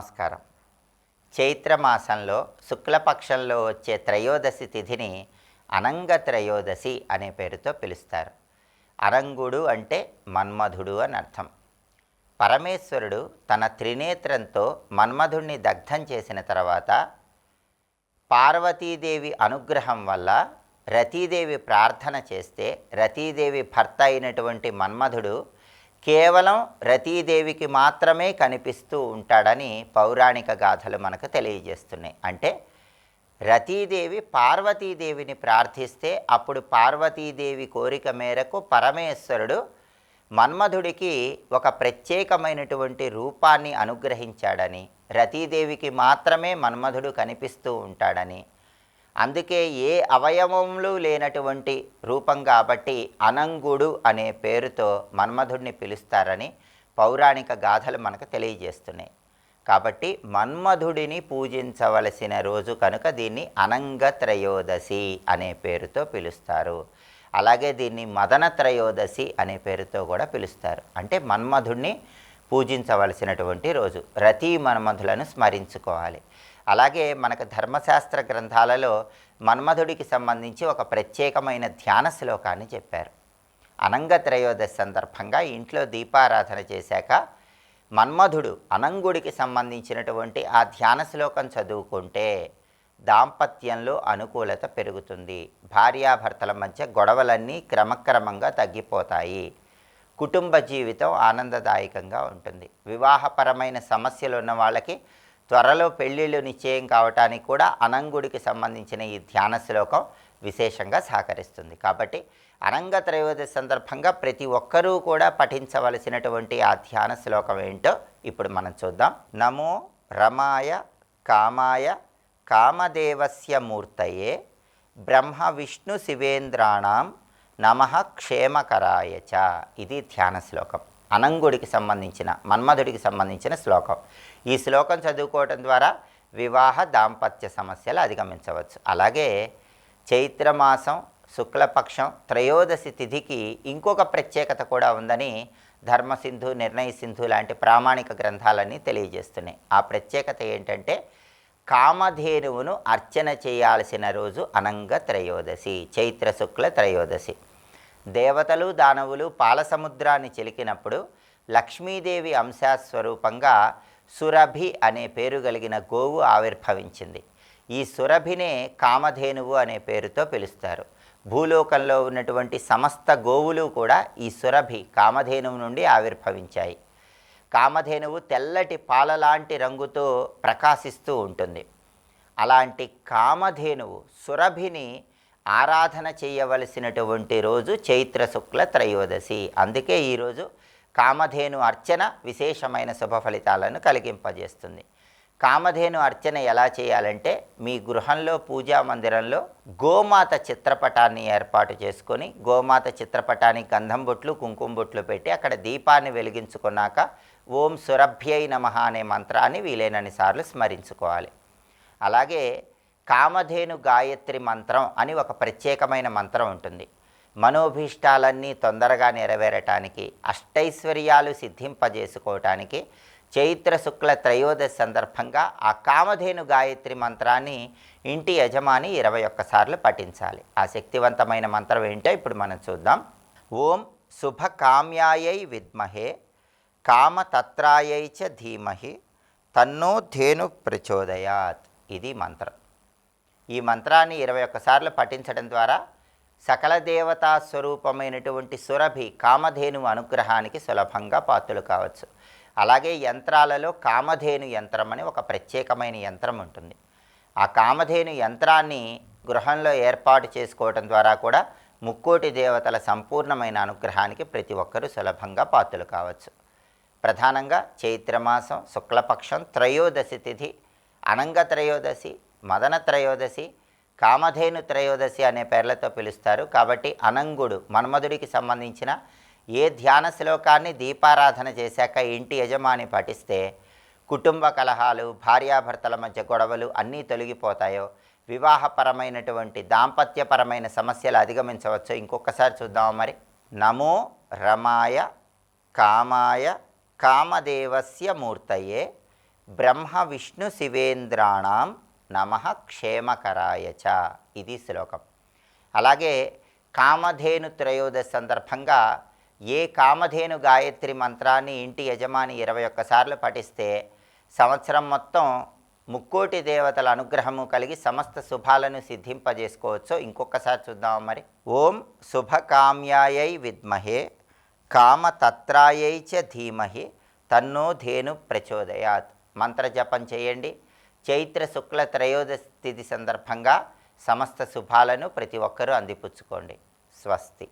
నమస్కారం. చైత్రమాసంలో శుక్లపక్షంలో వచ్చే త్రయోదశి తిథిని అనంగ త్రయోదశి అనే పేరుతో పిలుస్తారు. అనంగుడు అంటే మన్మధుడు అని అర్థం. పరమేశ్వరుడు తన త్రినేత్రంతో మన్మధుడిని దగ్ధం చేసిన తర్వాత పార్వతీదేవి అనుగ్రహం వల్ల రతీదేవి ప్రార్థన చేస్తే రతీదేవి భర్త అయినటువంటి మన్మధుడు కేవలం రతీదేవికి మాత్రమే కనిపిస్తూ ఉంటాడని పౌరాణిక గాథలు మనకు తెలియజేస్తున్నాయి. అంటే రతీదేవి పార్వతీదేవిని ప్రార్థిస్తే అప్పుడు పార్వతీదేవి కోరిక మేరకు పరమేశ్వరుడు మన్మధుడికి ఒక ప్రత్యేకమైనటువంటి రూపాన్ని అనుగ్రహించాడని రతీదేవికి మాత్రమే మన్మధుడు కనిపిస్తూ ఉంటాడని అందుకే ఏ అవయవములు లేనటువంటి రూపం కాబట్టి అనంగుడు అనే పేరుతో మన్మధుడిని పిలుస్తారని పౌరాణిక గాథలు మనకు తెలియజేస్తున్నాయి. కాబట్టి మన్మధుడిని పూజించవలసిన రోజు కనుక దీన్ని అనంగ త్రయోదశి అనే పేరుతో పిలుస్తారు. అలాగే దీన్ని మదన త్రయోదశి అనే పేరుతో కూడా పిలుస్తారు. అంటే మన్మధుడిని పూజించవలసినటువంటి రోజు. రతి మన్మధులను స్మరించుకోవాలి. అలాగే మనకు ధర్మశాస్త్ర గ్రంథాలలో మన్మధుడికి సంబంధించి ఒక ప్రత్యేకమైన ధ్యాన శ్లోకాన్ని చెప్పారు. అనంగ త్రయోదశి సందర్భంగా ఇంట్లో దీపారాధన చేశాక మన్మధుడు అనంగుడికి సంబంధించినటువంటి ఆ ధ్యాన శ్లోకం చదువుకుంటే దాంపత్యంలో అనుకూలత పెరుగుతుంది. భార్యాభర్తల మధ్య గొడవలన్నీ క్రమక్రమంగా తగ్గిపోతాయి. కుటుంబ జీవితం ఆనందదాయకంగా ఉంటుంది. వివాహపరమైన సమస్యలు ఉన్న వాళ్ళకి త్వరలో పెళ్ళిళ్ళు నిశ్చయం కావటానికి కూడా అనంగుడికి సంబంధించిన ఈ ధ్యాన శ్లోకం విశేషంగా సహకరిస్తుంది. కాబట్టి అనంగ త్రయోదశి సందర్భంగా ప్రతి ఒక్కరూ కూడా పఠించవలసినటువంటి ఆ ధ్యాన శ్లోకం ఏంటో ఇప్పుడు మనం చూద్దాం. నమో రమాయ కామాయ కామదేవస్య మూర్తయే బ్రహ్మ విష్ణు శివేంద్రాణం నమ క్షేమకరాయ చ. ఇది ధ్యాన శ్లోకం. అనంగుడికి సంబంధించిన మన్మధుడికి సంబంధించిన శ్లోకం. ఈ శ్లోకం చదువుకోవటం ద్వారా వివాహ దాంపత్య సమస్యలు అధిగమించవచ్చు. అలాగే చైత్రమాసం శుక్లపక్షం త్రయోదశి తిథికి ఇంకొక ప్రత్యేకత కూడా ఉందని ధర్మసింధు నిర్ణయ సింధు లాంటి ప్రామాణిక గ్రంథాలన్నీ తెలియజేస్తున్నాయి. ఆ ప్రత్యేకత ఏంటంటే కామధేనువును అర్చన చేయాల్సిన రోజు అనంగ త్రయోదశి చైత్ర శుక్ల త్రయోదశి. దేవతలు దానవులు పాలసముద్రాన్ని చిలికినప్పుడు లక్ష్మీదేవి అంశాస్వరూపంగా సురభి అనే పేరు కలిగిన గోవు ఆవిర్భవించింది. ఈ సురభినే కామధేనువు అనే పేరుతో పిలుస్తారు. భూలోకంలో ఉన్నటువంటి సమస్త గోవులు కూడా ఈ సురభి కామధేనువు నుండి ఆవిర్భవించాయి. కామధేనువు తెల్లటి పాలలాంటి రంగుతో ప్రకాశిస్తూ ఉంటుంది. అలాంటి కామధేనువు సురభిని ఆరాధన చేయవలసినటువంటి రోజు చైత్ర శుక్ల త్రయోదశి. అందుకే ఈరోజు కామధేను అర్చన విశేషమైన శుభ ఫలితాలను కలిగింపజేస్తుంది. కామధేను అర్చన ఎలా చేయాలంటే మీ గృహంలో పూజా మందిరంలో గోమాత చిత్రపటాన్ని ఏర్పాటు చేసుకొని గోమాత చిత్రపటానికి గంధం బొట్లు కుంకుమ బొట్లు పెట్టి అక్కడ దీపాన్ని వెలిగించుకున్నాక ఓం సురభ్యై నమ అనే మంత్రాన్ని వీలైనన్ని సార్లు స్మరించుకోవాలి. అలాగే కామధేను గాయత్రి మంత్రం అని ఒక ప్రత్యేకమైన మంత్రం ఉంటుంది. మనోభీష్టాలన్నీ తొందరగా నెరవేరటానికి అష్టైశ్వర్యాలు సిద్ధింపజేసుకోవటానికి చైత్ర శుక్ల త్రయోదశి సందర్భంగా ఆ కామధేను గాయత్రి మంత్రాన్ని ఇంటి యజమాని ఇరవై ఒక్కసార్లు పఠించాలి. ఆ శక్తివంతమైన మంత్రం ఏంటో ఇప్పుడు మనం చూద్దాం. ఓం శుభకామ్యాయై విద్మహే కామతత్రాయై చ ధీమహి తన్నో ధేను ప్రచోదయాత్. ఇది మంత్రం. ఈ మంత్రాన్ని ఇరవై ఒక్కసార్లు పఠించడం ద్వారా సకల దేవతా స్వరూపమైనటువంటి సురభి కామధేను అనుగ్రహానికి సులభంగా పాత్రలు కావచ్చు. అలాగే యంత్రాలలో కామధేను యంత్రం అని ఒక ప్రత్యేకమైన యంత్రం ఉంటుంది. ఆ కామధేను యంత్రాన్ని గృహంలో ఏర్పాటు చేసుకోవడం ద్వారా కూడా ముక్కోటి దేవతల సంపూర్ణమైన అనుగ్రహానికి ప్రతి ఒక్కరూ సులభంగా పాత్రలు కావచ్చు. ప్రధానంగా చైత్రమాసం శుక్లపక్షం త్రయోదశి తిథి అనంగ త్రయోదశి మదన త్రయోదశి కామధేను త్రయోదశి అనే పేర్లతో పిలుస్తారు. కాబట్టి అనంగుడు మన్మధుడికి సంబంధించిన ఏ ధ్యాన శ్లోకాన్ని దీపారాధన చేశాక ఇంటి యజమాని పఠిస్తే కుటుంబ కలహాలు భార్యాభర్తల మధ్య గొడవలు అన్నీ తొలగిపోతాయో వివాహపరమైనటువంటి దాంపత్యపరమైన సమస్యలు అధిగమించవచ్చు ఇంకొకసారి చూద్దాం మరి. నమో రమాయ కామాయ కామదేవస్య మూర్తయే బ్రహ్మ విష్ణు శివేంద్రాణం నమ క్షేమకరాయ చ. ఇది శ్లోకం. అలాగే కామధేను త్రయోదశి సందర్భంగా ఏ కామధేను గాయత్రి మంత్రాన్ని ఇంటి యజమాని ఇరవై ఒక్కసార్లు పఠిస్తే సంవత్సరం మొత్తం ముక్కోటి దేవతల అనుగ్రహము కలిగి సమస్త శుభాలను సిద్ధింపజేసుకోవచ్చో ఇంకొకసారి చూద్దాం మరి. ఓం శుభకామ్యాయై విద్మహే కామతత్రాయై చ ధీమహి తన్నో ధేను ప్రచోదయాత్. మంత్రజపం చేయండి. చైత్ర శుక్ల త్రయోదశి తిథి సందర్భంగా సమస్త శుభాలను ప్రతి ఒక్కరూ అందిపుచ్చుకోండి. స్వస్తి.